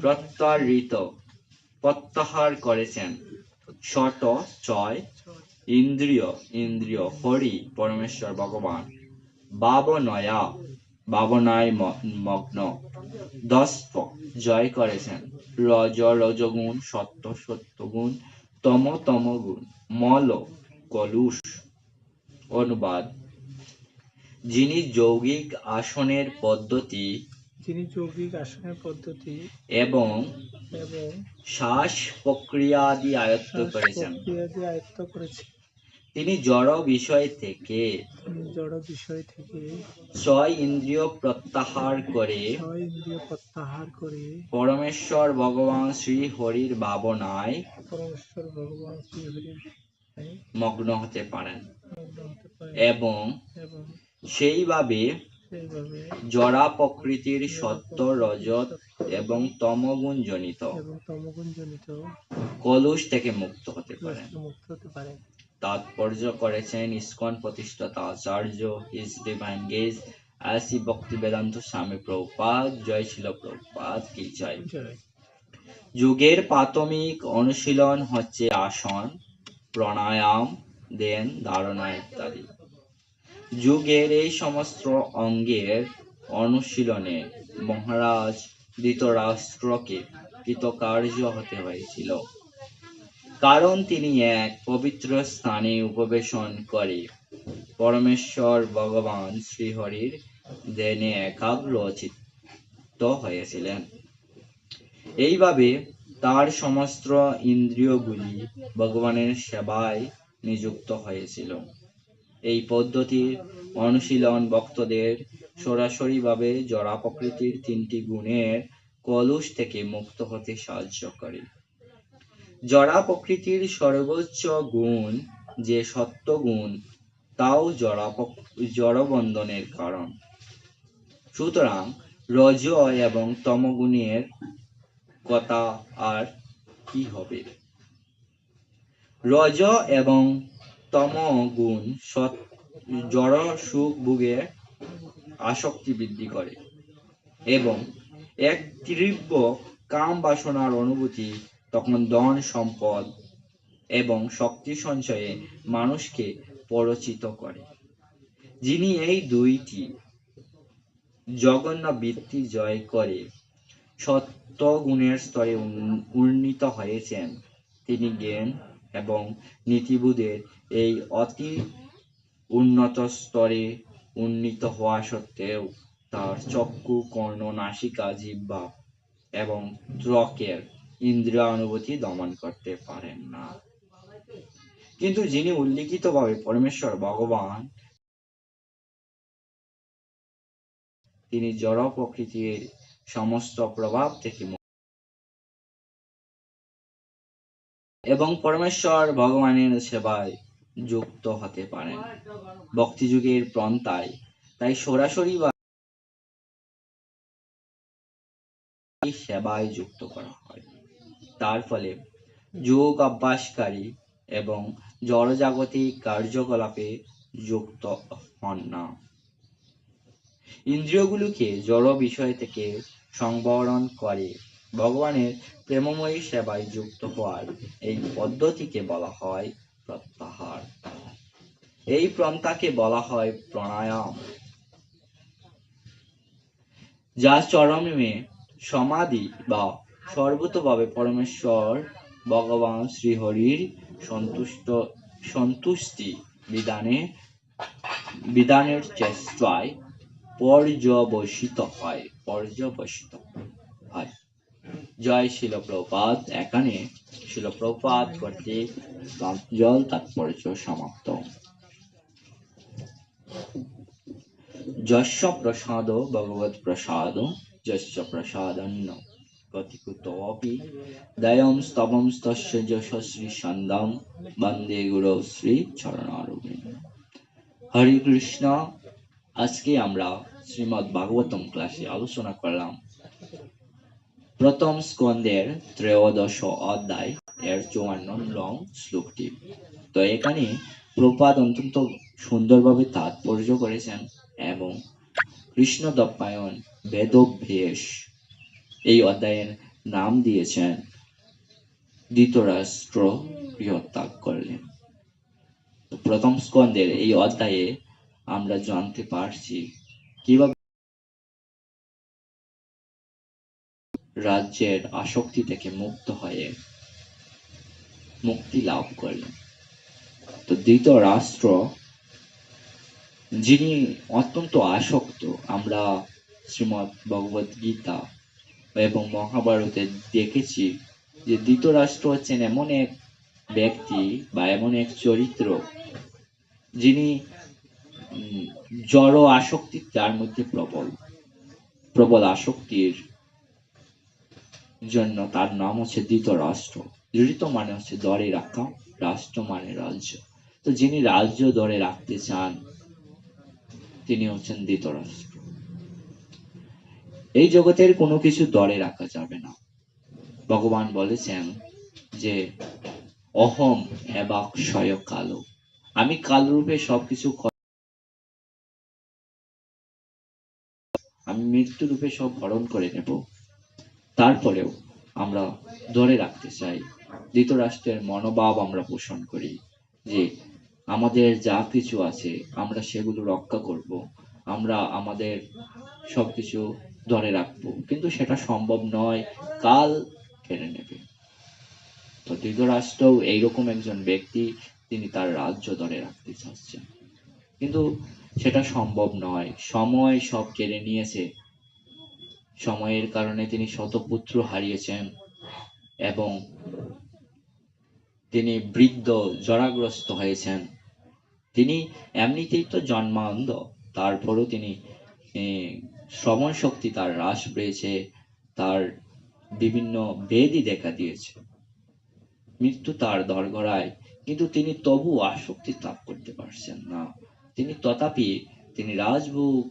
প্রত্যাহৃত, প্রত্যাহার করেছেন। শট ছয় ইন্দ্রিয় ইন্দ্রিয় হরি পরমেশ্বর ভগবান। বাবনয়া ভাবনায় ম- মগ্ন। দস্প জয় করেছেন। রজ, রজগুণ, সত্য, সত্যগুণ, তম তম গুণ, মল, কলুষ, অনুবাদ। যিনি যৌগিক আসনের পদ্ধতি যিনি যৌগিক আসনের পদ্ধতি এবং এবং শ্বাস প্রক্রিয়াদি আয়ত্ত করেছেন। প্রক্রিয়াদি আয়ত্ত করেছেন। তিনি জড় বিষয় থেকে জড় বিষয় থেকে ছয় ইন্দ্রিয় প্রত্যাহার করে ছয় ইন্দ্রিয় প্রত্যাহার করে পরমেশ্বর ভগবান শ্রী হরির ভাবনায় পরমেশ্বর ভগবান শ্রী হরির মগ্ন হতে পারেন এবং সেইভাবে জড়া প্রকৃতির সত্য রজত এবং তমগুণ জনিত। কলুষ থেকে মুক্ত হতে পারে। তাৎপর্য করেছেন ইসকন প্রতিষ্ঠাতা আচার্য হিজ ডিভাইন গেজ আসি ভক্তি বেদান্ত স্বামী প্রভুপাদ জয় ছিল প্রভুপাদ কি জয়। যুগের প্রাথমিক অনুশীলন হচ্ছে আসন প্রাণায়াম দেন ধারণা ইত্যাদি। যুগের এই সমস্ত অঙ্গের অনুশীলনে মহারাজ ধৃতরাষ্ট্রকে কৃতকার্য হতে হয়েছিল। কারণ তিনি এক পবিত্র স্থানে উপবেশন করে পরমেশ্বর ভগবান শ্রীহরির দেনে একাগ্র চিত্ত হয়েছিলেন। এইভাবে তার সমস্ত ইন্দ্রিয়গুলি ভগবানের সেবায় নিযুক্ত হয়েছিল। এই পদ্ধতির অনুশীলন ভক্তদের সরাসরিভাবে জড়া প্রকৃতির তিনটি গুণের কলুষ থেকে মুক্ত হতে সাহায্য করে। জড়া প্রকৃতির সর্বোচ্চ গুণ যে সত্য গুণ, তাও জড়া জড়বন্ধনের কারণ। সুতরাং রজ এবং তমগুণের কথা আর কি হবে? রজ এবং তম গুণ সৎ- জড় সুখ ভোগে আসক্তি বৃদ্ধি করে এবং এক তীব্র কাম বাসনার অনুভূতি, তখন ধন সম্পদ এবং শক্তি সঞ্চয়ে মানুষকে পরচিত করে। যিনি এই দুইটি জঘন্য বৃত্তি জয় করে সত্য গুণের স্তরে উন- উন্নীত হয়েছেন, তিনি জ্ঞান এবং নীতিবোধের এই অতি উন্নত স্তরে উন্নীত হওয়া সত্ত্বেও তার চক্ষু, কর্ণ, নাসিকা, জিহ্বা এবং ত্বকের ইন্দ্রিয় অনুভূতি দমন করতে পারেন না। কিন্তু যিনি উল্লিখিতভাবে পরমেশ্বর, ভগবান, তিনি জড় প্রকৃতির সমস্ত প্রভাব থেকে এবং পরমেশ্বর ভগবানের সেবায় যুক্ত হতে পারেন। ভক্তিযুগের প্রন্তায় তাই সরাসরি বা সেবায় যুক্ত করা হয়। তার ফলে যোগ অভ্যাসকারী এবং জড়জাগতিক কার্যকলাপে যুক্ত হন না। ইন্দ্রিয়গুলোকে জড় বিষয় থেকে সংবরণ করে। ভগবানের প্রেমময়ী সেবায় যুক্ত হওয়ার এই পদ্ধতিকে বলা হয় প্রত্যাহার এই প্রন্থাকে বলা হয় প্রাণায়াম। যা চরমে সমাধি বা সর্বতভাবে পরমেশ্বর, ভগবান শ্রীহরির সন্তুষ্ট, সন্তুষ্টি বিধানে, বিধানের চেষ্টায় পর্যবসিত হয় পর্যবসিত হয়। জয় শিল প্রপাত এখানে শিল প্রপাত কর্তৃক জল তাৎপর্য সমাপ্ত। যস্য প্রসাদ ভগবত প্রসাদ যস্য প্রসাদন্ন কতিকুতোপি দয়ম স্তবম স্তস্য যশস্বী সন্দম বন্দে গুরু শ্রী চরণারবিন্দ। হরে কৃষ্ণ, আজকে আমরা শ্রীমদ্ ভাগবতম ক্লাসে আলোচনা করলাম প্রথম স্কন্দের ত্রয়োদশ অধ্যায় এর চুয়ান্ন লং শ্লোকটি। তো এখানে প্রপাত অত্যন্ত সুন্দরভাবে তাৎপর্য করেছেন এবং কৃষ্ণ দপ্পায়ন বেদভ্যেস এই অধ্যায়ের নাম দিয়েছেন ধৃতরাষ্ট্র গৃহত্যাগ করলেন। প্রথম স্কন্ধের এই অধ্যায়ে আমরা জানতে পারছি কীভাবে রাজ্যের আসক্তি থেকে মুক্ত হয়ে মুক্তি লাভ করলেন। তো দ্বিতীয় রাষ্ট্র, যিনি অত্যন্ত আসক্ত, আমরা শ্রীমৎ ভগবত গীতা এবং মহাভারতে দেখেছি যে ধৃতরাষ্ট্র হচ্ছেন এমন এক ব্যক্তি বা এমন এক চরিত্র যিনি জড় আসক্তি, তার মধ্যে প্রবল প্রবল আসক্তির জন্য তার নাম হচ্ছে ধৃতরাষ্ট্র ধৃত মানে হচ্ছে দরে রাখা, রাষ্ট্র মানে রাজ্য। তো যিনি রাজ্য দরে রাখতে চান, তিনি হচ্ছেন ধৃতরাষ্ট্র এই জগতের কোনো কিছু দরে রাখা যাবে না। ভগবান বলেছেন যে, অহম এবাক ক্ষয় কালো। আমি কাল রূপে সবকিছু আমি মৃত্যু রূপে সব হরণ করে নেব। তারপরেও আমরা ধরে রাখতে চাই, ধৃতরাষ্ট্রের মনোভাব আমরা পোষণ করি যে আমাদের যা কিছু আছে আমরা সেগুলো রক্ষা করব, আমরা আমাদের সবকিছু ধরে রাখব। কিন্তু সেটা সম্ভব নয়, কাল কেড়ে নেবে। তো ধৃতরাষ্ট্রও এইরকম একজন ব্যক্তি, তিনি তার রাজ্য ধরে রাখতে চাচ্ছেন। কিন্তু সেটা সম্ভব নয়। সময় সব কেড়ে নিয়েছে। সময়ের কারণে তিনি শতপুত্র হারিয়েছেন এবং তিনি বৃদ্ধ, জরাগ্রস্ত হয়েছেন। তিনি এমনিতেই তো জন্মান্ধ, তারপরও তিনি শ্রবণ শক্তি তার হ্রাস পেয়েছে, তার বিভিন্ন বেদই দেখা দিয়েছে। মৃত্যু তার দরগড়ায়, কিন্তু তিনি তবু আসক্তি ত্যাগ করতে পারছেন না। তিনি তথাপি, তিনি রাজভোগ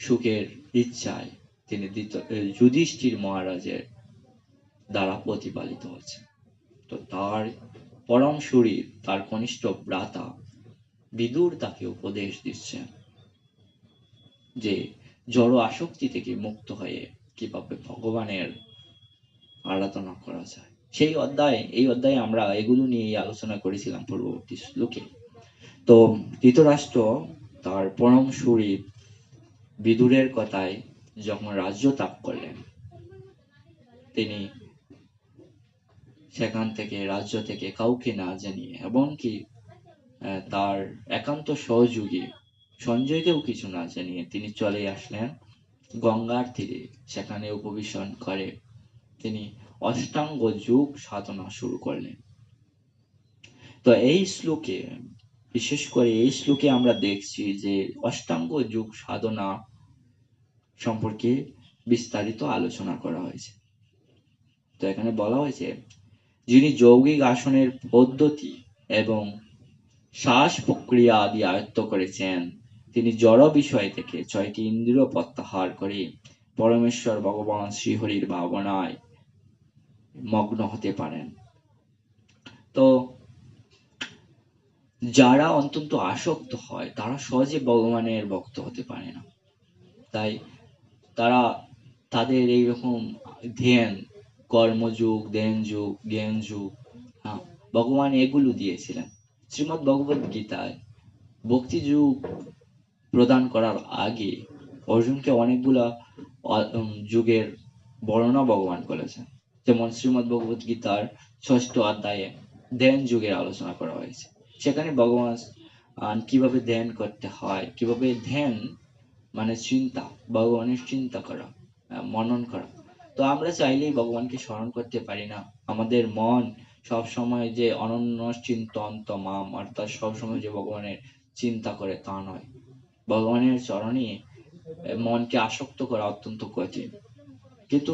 সুখের ইচ্ছায় তিনি যুধিষ্ঠির মহারাজের দ্বারা প্রতিপালিত হচ্ছে তো তার পরম শরীর তার কনিষ্ঠ ভ্রাতা বিদুর তাকে উপদেশ দিচ্ছেন যে, জড় আসক্তি থেকে মুক্ত হয়ে কীভাবে ভগবানের আরাধনা করা যায়। সেই অধ্যায়ে, এই অধ্যায়ে আমরা এগুলো নিয়ে আলোচনা করেছিলাম পূর্ববর্তী শ্লোকে। তো ধৃতরাষ্ট্র তার পরম শরীর বিদুরের কথায় যখন রাজ্য ত্যাগ করলেন তিনি সেখান থেকে রাজ্য থেকে কাউকে না জানিয়ে এমনকি আহ, তার একান্ত সহযোগী সঞ্জয়কেও কিছু না জানিয়ে তিনি চলে আসলেন গঙ্গার তীরে। সেখানে উপবেশন করে তিনি অষ্টাঙ্গ যোগ সাধনা শুরু করলেন। তো এই শ্লোকে বিশেষ করে এই শ্লোকে আমরা দেখছি যে অষ্টাঙ্গ যোগ সাধনা সম্পর্কে বিস্তারিত আলোচনা করা হয়েছে। তো এখানে বলা হয়েছে, যিনি যৌগিক আসনের পদ্ধতি এবং শ্বাস প্রক্রিয়া আদি আয়ত্ত করেছেন, তিনি জড় বিষয় থেকে ছয়টি ইন্দ্রিয় প্রত্যাহার করে পরমেশ্বর ভগবান শ্রীহরির ভাবনায় মগ্ন হতে পারেন। তো যারা অত্যন্ত আসক্ত হয়, তারা সহজে ভগবানের ভক্ত হতে পারে না। তাই তারা তাদের এইরকম ধ্যান, কর্মযুগ ধ্যান যুগ জ্ঞান যুগ হ্যাঁ ভগবান এগুলো দিয়েছিলেন। শ্রীমদ ভগবত গীতায় ভক্তি যুগ প্রদান করার আগে অর্জুনকে অনেকগুলা যুগের বর্ণনা ভগবান করেছেন। যেমন শ্রীমদ ভগবত গীতার ষষ্ঠ অধ্যায়ে ধ্যান যুগের আলোচনা করা হয়েছে। সেখানে ভগবান কীভাবে ধ্যান করতে হয়, কীভাবে ধ্যান মানে চিন্তা, ভগবানের চিন্তা করা মনন করা। তো আমরা চাইলেই ভগবানকে স্মরণ করতে পারি না। আমাদের মন সব সময় যে অনন্য চিন্তন্ত মাম, অর্থাৎ সব সময় যে ভগবানের চিন্তা করে তা নয়। ভগবানের চরণে মনকে আসক্ত করা অত্যন্ত কঠিন। কিন্তু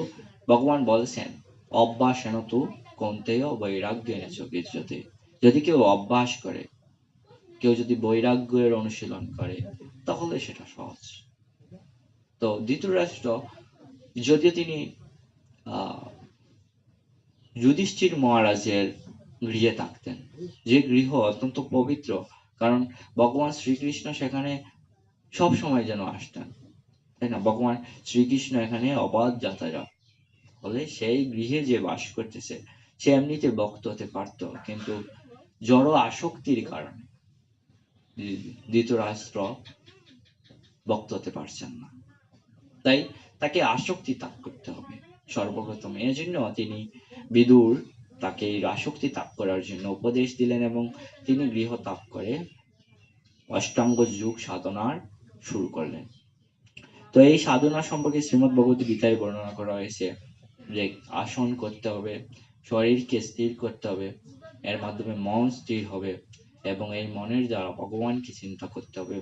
ভগবান বলছেন অভ্যাস এন এনত কন্তেয় বৈরাগ্য এনেছ কিছুতে যদি কেউ অভ্যাস করে, কেউ যদি বৈরাগ্যের অনুশীলন করে, তাহলে সেটা সহজ। তো ধৃতরাষ্ট্র যদিও তিনি যুধিষ্ঠির মহারাজের গৃহে থাকতেন। যে গৃহ অত্যন্ত পবিত্র, কারণ ভগবান শ্রীকৃষ্ণ সেখানে সব সময় যেন আসতেন। তাই না? ভগবান শ্রীকৃষ্ণ এখানে অবাধ যাতায়াত ফলে সেই গৃহে যে বাস করতেছে, সে এমনিতে ভক্ত হতে পারতো, কিন্তু জড় আসক্তির কারণে ধৃতরাষ্ট্র ভক্ত হতে পারছেন না। তাই তাকে আসক্তি ত্যাগ করতে হবে। সর্বপ্রথম এর জন্য তিনি বিদুর তাকে এই আসক্তি ত্যাগ করার জন্য উপদেশ দিলেন এবং তিনি গৃহ ত্যাগ করে অষ্টাঙ্গ যুগ সাধনার শুরু করলেন। তো এই সাধনা সম্পর্কে শ্রীমদ ভগবত গীতায় বর্ণনা করা হয়েছে যে আসন করতে হবে, শরীরকে স্থির করতে হবে, এর মাধ্যমে মন স্থির হবে এবং এই মনের দ্বারা ভগবানকে চিন্তা করতে হবে।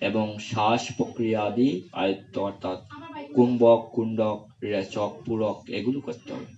এবং শ্বাস প্রক্রিয়া আদি আয়ত্ত অর্থাৎ কুম্ভক কুণ্ডক রেচক পূরক এগুলো করতে হবে।